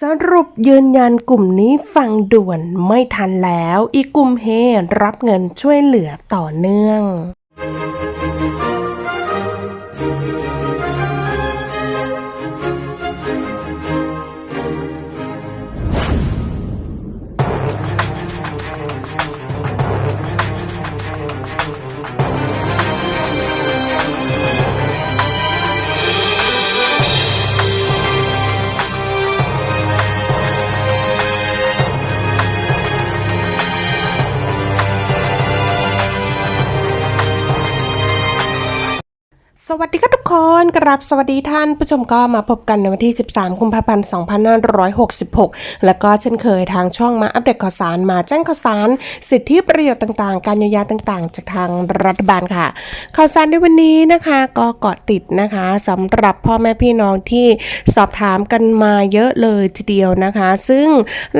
สรุปยืนยันกลุ่มนี้ฟังด่วนไม่ทันแล้ว อีกกลุ่มเฮรับเงินช่วยเหลือต่อเนื่อง สวัสดีครับทุกคนกราบสวัสดีท่านผู้ชมก็มาพบกันในวันที่ 13 กุมภาพันธ์ 2566 แล้วก็เช่นเคยทางช่องมาอัปเดตข่าวสารมาแจ้งข่าวสาร สิทธิประโยชน์ต่างๆ การเยียวยาต่างๆ จากทางรัฐบาลค่ะ ข่าวสารในวันนี้นะคะก็เกาะติดนะคะสำหรับพ่อแม่พี่น้องที่สอบถามกันมาเยอะเลยทีเดียวนะคะ ซึ่ง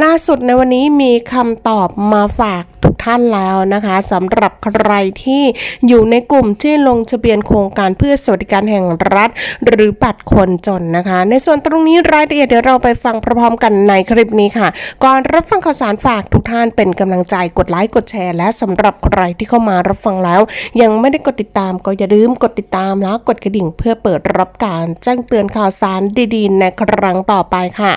ล่าสุดในวันนี้มีคำตอบมาฝาก ท่านแล้วนะคะสำหรับใครที่อยู่ในกลุ่มที่ลงทะเบียนโครงการเพื่อสวัสดิการแห่งรัฐ หรือบัตรคนจนนะคะ ในส่วนตรงนี้รายละเอียดเดี๋ยวเราไปฟังพร้อมๆกันในคลิปนี้ค่ะ ก่อนรับฟังข่าวสารฝากทุกท่านเป็นกำลังใจกดไลค์กดแชร์ และสำหรับใครที่เข้ามารับฟังแล้ว ยังไม่ได้กดติดตามก็อย่าลืมกดติดตามแล้วกดกระดิ่งเพื่อเปิดรับการแจ้งเตือนข่าวสารดีๆ ในครั้งต่อไปค่ะ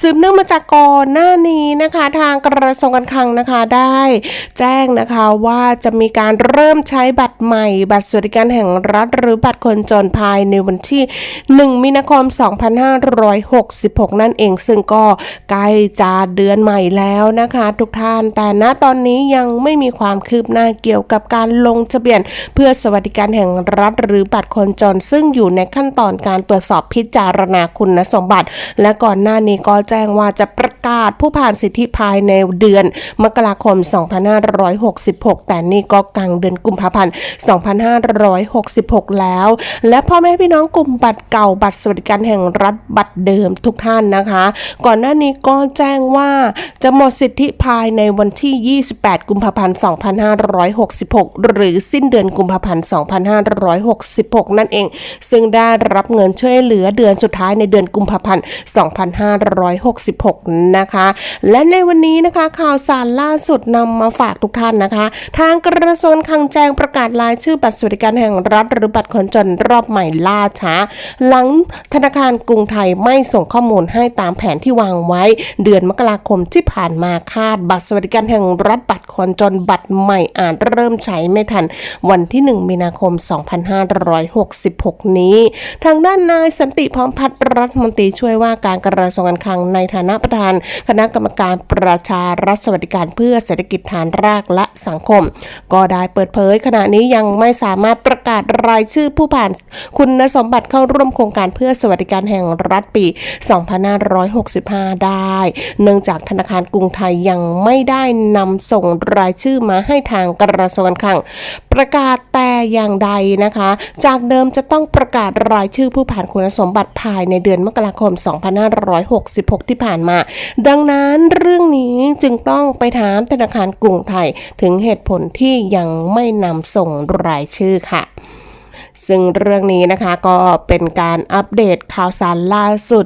สืบเนื่องมาจากก่อนหน้านี้นะคะ ทางกระทรวงการคลังนะคะได้แจ้งนะคะว่าจะมีการเริ่มใช้บัตรใหม่ บัตรสวัสดิการแห่งรัฐ หรือบัตรคนจนภายในวันที่ 1 มีนาคม 2566 นั่นเอง ซึ่งก็ใกล้จะเดือนใหม่แล้วนะคะ ทุกท่าน แต่ณตอนนี้ยังไม่มีความคืบหน้าเกี่ยวกับการลงทะเบียน เพื่อสวัสดิการแห่งรัฐ หรือบัตรคนจน ซึ่งอยู่ในขั้นตอนการตรวจสอบพิจารณาคุณสมบัติ และก่อนหน้านี้ก็แจ้งว่าจะประกาศผู้ผ่านสิทธิภายในเดือนมกราคม2566 แต่นี่ก็กลางเดือนกุมภาพันธ์ 2566 แล้ว และพ่อแม่พี่น้องกลุ่มบัตรเก่าบัตรสวัสดิการแห่งรัฐบัตรเดิมทุกท่านนะคะ ก่อนหน้านี้ก็แจ้งว่าจะหมดสิทธิภายในวันที่ 28 กุมภาพันธ์ 2566 หรือสิ้นเดือนกุมภาพันธ์ 2566 นั่นเอง ซึ่งได้รับเงินช่วยเหลือเดือนสุดท้ายในเดือนกุมภาพันธ์ 2566 นะคะ และในวันนี้นะคะข่าวสารล่าสุดนำมาฝฝากทุกท่านนะคะ ทางกระทรวงคลังแจ้งประกาศรายชื่อบัตรสวัสดิการแห่งรัฐหรือบัตรคนจนรอบใหม่ล่าช้า หลังธนาคารกรุงไทยไม่ส่งข้อมูลให้ตามแผนที่วางไว้ เดือนมกราคมที่ผ่านมาคาด บัตรสวัสดิการแห่งรัฐบัตรคนจนบัตรใหม่อาจเริ่มใช้ไม่ทัน วันที่ 1 มีนาคม 2566 นี้ ทางด้านนายสันติพร้อมพัฒน์รัฐมนตรีช่วยว่าการกระทรวงการคลังในฐานะประธาน คณะกรรมการประชารัฐสวัสดิการเพื่อเศรษฐกิจฐานรากและสังคม ก็ได้เปิดเผยขณะนี้ยังไม่สามารถประกาศรายชื่อผู้ผ่านคุณสมบัติเข้าร่วมโครงการเพื่อสวัสดิการแห่งรัฐปี 2565 ได้ เนื่องจากธนาคารกรุงไทยยังไม่ได้นำส่งรายชื่อมาให้ทางกระทรวงการคลังประกาศแต่อย่างใดนะคะ จากเดิมจะต้องประกาศรายชื่อผู้ผ่านคุณสมบัติภายในเดือนมกราคม 2566 ที่ผ่านมา ดังนั้นเรื่องนี้จึงต้องไปถามธนาคารกรุงไทย ถึงเหตุผลที่ยังไม่นำส่งรายชื่อค่ะ ซึ่งเรื่องนี้นะคะก็เป็นการอัปเดตข่าวสารล่าสุด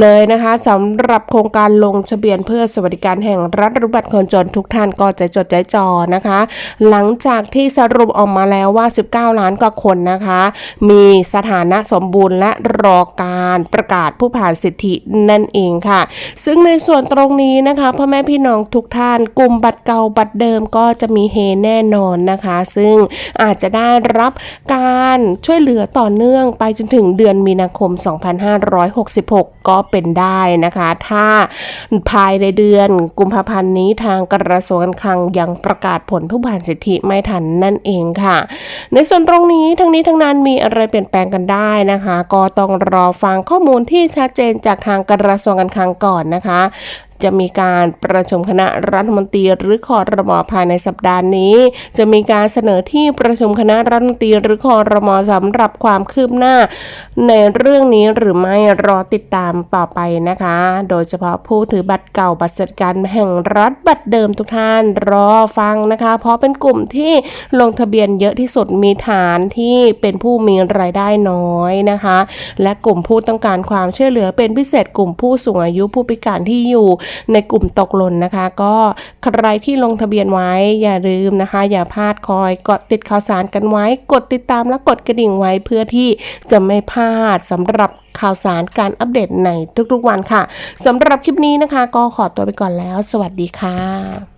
เลยนะคะสำหรับโครงการลงทะเบียนเพื่อสวัสดิการแห่งรัฐรือบัตรคนจนทุกท่านก็ใจจดใจจ่อนะคะ หลังจากที่สรุปออกมาแล้วว่า 19 ล้านกว่าคนนะคะ มีสถานะสมบูรณ์และรอการประกาศผู้ผ่านสิทธินั่นเองค่ะ ซึ่งในส่วนตรงนี้นะคะพ่อแม่พี่น้องทุกท่านกลุ่มบัตรเก่าบัตรเดิมก็จะมีเฮแน่นอนนะคะ ซึ่งอาจจะได้รับการช่วยเหลือต่อเนื่องไปจนถึงเดือนมีนาคม 2566 ก็เป็นได้นะคะ ถ้าภายในเดือนกุมภาพันธ์นี้ทางกระทรวงการคลังยังประกาศผลผู้ผ่านสิทธิไม่ทันนั่นเองค่ะ ในส่วนตรงนี้ทั้งนี้ทั้งนั้นมีอะไรเปลี่ยนแปลงกันได้นะคะ ก็ต้องรอฟังข้อมูลที่ชัดเจนจากทางกระทรวงการคลังก่อนนะคะ จะมีการประชุมคณะรัฐมนตรีหรือคอรมอภายในสัปดาห์นี้ จะมีการเสนอที่ประชุมคณะรัฐมนตรีหรือคอรมอสำหรับความคืบหน้า ในเรื่องนี้หรือไม่รอติดตามต่อไปนะคะ โดยเฉพาะผู้ถือบัตรเก่าบัตรสวัสดิการแห่งรัฐบัตรเดิมทุกท่านรอฟังนะคะ เพราะเป็นกลุ่มที่ลงทะเบียนเยอะที่สุดมีฐานที่เป็นผู้มีรายได้น้อยนะคะ และกลุ่มผู้ต้องการความช่วยเหลือเป็นพิเศษกลุ่มผู้สูงอายุผู้พิการที่อยู่ในกลุ่มตกหล่นนะคะ ก็ใครที่ลงทะเบียนไว้อย่าลืมนะคะ อย่าพลาดคอยกดติดข่าวสารกันไว้ กดติดตามและกดกระดิ่งไว้เพื่อที่จะไม่พลาดสำหรับข่าวสารการอัปเดตในทุกๆวันค่ะสำหรับคลิปนี้นะคะ ก็ขอตัวไปก่อนแล้ว สวัสดีค่ะ